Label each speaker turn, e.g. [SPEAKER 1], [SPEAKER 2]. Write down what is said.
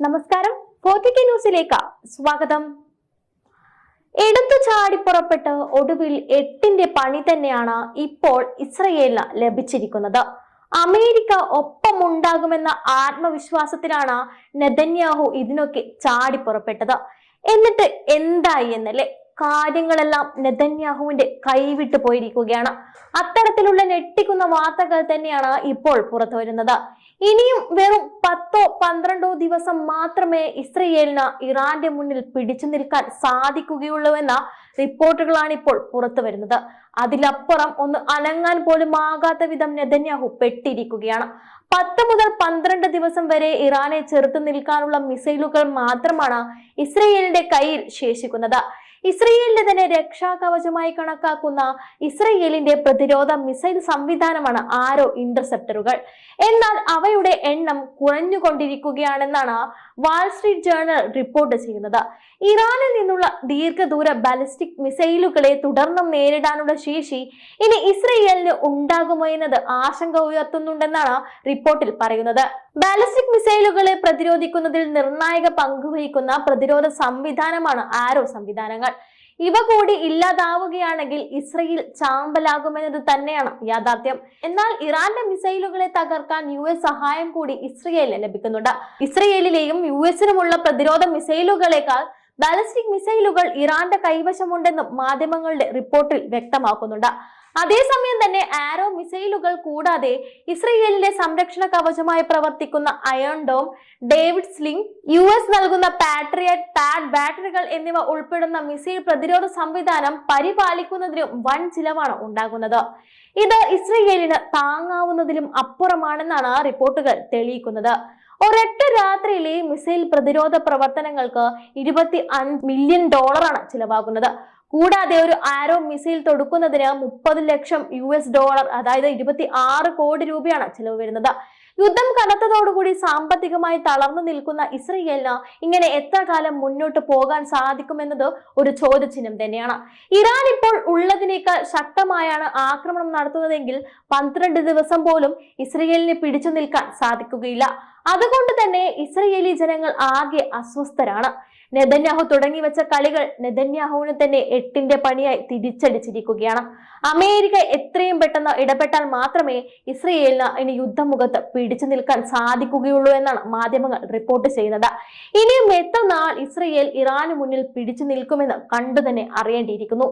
[SPEAKER 1] നമസ്കാരം. ഫോർട്ടിക്ക ന്യൂസിലേക്ക് സ്വാഗതം. എടുത്തു ചാടി പുറപ്പെട്ട് ഒടുവിൽ എട്ടിന്റെ പണി തന്നെയാണ് ഇപ്പോൾ ഇസ്രയേലിന് ലഭിച്ചിരിക്കുന്നത്. അമേരിക്ക ഒപ്പമുണ്ടാകുമെന്ന ആത്മവിശ്വാസത്തിലാണ് നെതന്യാഹു ഇതിനൊക്കെ ചാടി പുറപ്പെട്ടത് എന്നിട്ട് എന്തായി എന്നല്ലേ? കാര്യങ്ങളെല്ലാം നെതന്യാഹുവിന്റെ കൈവിട്ടു പോയിരിക്കുകയാണ്. അത്തരത്തിലുള്ള ഞെട്ടിക്കുന്ന വാർത്തകൾ തന്നെയാണ് ഇപ്പോൾ പുറത്തു വരുന്നത് ഇനിയും വെറും പത്തോ പന്ത്രണ്ടോ ദിവസം മാത്രമേ ഇസ്രയേലിന് ഇറാന്റെ മുന്നിൽ പിടിച്ചു നിൽക്കാൻ സാധിക്കുകയുള്ളൂ എന്ന റിപ്പോർട്ടുകളാണ് ഇപ്പോൾ പുറത്തു വരുന്നത്. അതിലപ്പുറം ഒന്ന് അനങ്ങാൻ പോലും ആകാത്ത വിധം നെതന്യാഹു പെട്ടിരിക്കുകയാണ്. പത്ത് മുതൽ പന്ത്രണ്ട് ദിവസം വരെ ഇറാനെ ചെറുത്തു നിൽക്കാനുള്ള മിസൈലുകൾ മാത്രമാണ് ഇസ്രയേലിന്റെ കയ്യിൽ ശേഷിക്കുന്നത്. ഇസ്രയേലിന്റെ തന്നെ രക്ഷാകവചമായി കണക്കാക്കുന്ന ഇസ്രയേലിന്റെ പ്രതിരോധ മിസൈൽ സംവിധാനമാണ് ആരോ ഇന്റർസെപ്റ്ററുകൾ. എന്നാൽ അവയുടെ എണ്ണം കുറഞ്ഞുകൊണ്ടിരിക്കുകയാണെന്നാണ് വാൾ സ്ട്രീറ്റ് ജേർണൽ റിപ്പോർട്ട് ചെയ്യുന്നത്. ഇറാനിൽ നിന്നുള്ള ദീർഘദൂര ബാലിസ്റ്റിക് മിസൈലുകളെ തുടർന്നും നേരിടാനുള്ള ശേഷി ഇനി ഇസ്രയേലിന് ഉണ്ടാകുമോ എന്നത് ആശങ്ക ഉയർത്തുന്നുണ്ടെന്നാണ് റിപ്പോർട്ടിൽ പറയുന്നത്. ബാലിസ്റ്റിക് മിസൈലുകളെ പ്രതിരോധിക്കുന്നതിൽ നിർണായക പങ്കുവഹിക്കുന്ന പ്രതിരോധ സംവിധാനമാണ് ആരോ സംവിധാനങ്ങൾ. ഇവ കൂടി ഇല്ലാതാവുകയാണെങ്കിൽ ഇസ്രയേൽ ചാമ്പലാകുമെന്നത് തന്നെയാണ് യാഥാർത്ഥ്യം. എന്നാൽ ഇറാന്റെ മിസൈലുകളെ തകർക്കാൻ യു എസ് സഹായം കൂടി ഇസ്രയേലിന് ലഭിക്കുന്നുണ്ട്. ഇസ്രയേലിലെയും യു എസിനുമുള്ള പ്രതിരോധ മിസൈലുകളെക്കാൾ ബാലിസ്റ്റിക് മിസൈലുകൾ ഇറാന്റെ കൈവശമുണ്ടെന്നും മാധ്യമങ്ങളുടെ റിപ്പോർട്ടിൽ വ്യക്തമാക്കുന്നുണ്ട്. അതേസമയം തന്നെ ആരോ മിസൈലുകൾ കൂടാതെ ഇസ്രയേലിന്റെ സംരക്ഷണ കവചമായി പ്രവർത്തിക്കുന്ന iron dome David sling U S നൽകുന്ന പാട്രിയറ്റ് പാഡ് ബാറ്ററികൾ എന്നിവ ഉൾപ്പെടുന്ന മിസൈൽ പ്രതിരോധ സംവിധാനം പരിപാലിക്കുന്നതിനും വൻ ചിലവാണ് ഉണ്ടാകുന്നത്. ഇത് ഇസ്രയേലിന് താങ്ങാവുന്നതിലും അപ്പുറമാണെന്നാണ് റിപ്പോർട്ടുകൾ തെളിയിക്കുന്നത്. ഒരൊറ്റ രാത്രിയിലെ മിസൈൽ പ്രതിരോധ പ്രവർത്തനങ്ങൾക്ക് ഇരുപത്തി മില്യൺ ഡോളറാണ് ചിലവാകുന്നത്. കൂടാതെ ഒരു ആരോ മിസൈൽ തൊടുക്കുന്നതിന് മുപ്പത് ലക്ഷം യു എസ് ഡോളർ അതായത് ഇരുപത്തി ആറ് കോടി രൂപയാണ് ചെലവ് വരുന്നത്. യുദ്ധം കനത്തതോടുകൂടി സാമ്പത്തികമായി തളർന്നു നിൽക്കുന്ന ഇസ്രയേലിന് ഇങ്ങനെ എത്ര കാലം മുന്നോട്ട് പോകാൻ സാധിക്കുമെന്നത് ഒരു ചോദ്യചിഹ്നം തന്നെയാണ്. ഇറാൻ ഇപ്പോൾ ഉള്ളതിനേക്കാൾ ശക്തമായാണ് ആക്രമണം നടത്തുന്നതെങ്കിൽ പന്ത്രണ്ട് ദിവസം പോലും ഇസ്രയേലിന് പിടിച്ചു നിൽക്കാൻ സാധിക്കുകയില്ല. അതുകൊണ്ട് തന്നെ ഇസ്രയേലി ജനങ്ങൾ ആകെ അസ്വസ്ഥരാണ്. നെതന്യാഹു തുടങ്ങി വെച്ച കളികൾ നെതന്യാഹുവിന് തന്നെ എട്ടിന്റെ പണിയായി തിരിച്ചടിച്ചിരിക്കുകയാണ്. അമേരിക്ക എത്രയും പെട്ടെന്ന് ഇടപെട്ടാൽ മാത്രമേ ഇസ്രയേലിന് ഇനി യുദ്ധമുഖത്ത് പിടിച്ചു നിൽക്കാൻ സാധിക്കുകയുള്ളൂ എന്നാണ് മാധ്യമങ്ങൾ റിപ്പോർട്ട് ചെയ്യുന്നത്. ഇനിയും എത്ര നാൾ ഇസ്രയേൽ ഇറാന് മുന്നിൽ പിടിച്ചു നിൽക്കുമെന്ന് കണ്ടു തന്നെ അറിയേണ്ടിയിരിക്കുന്നു.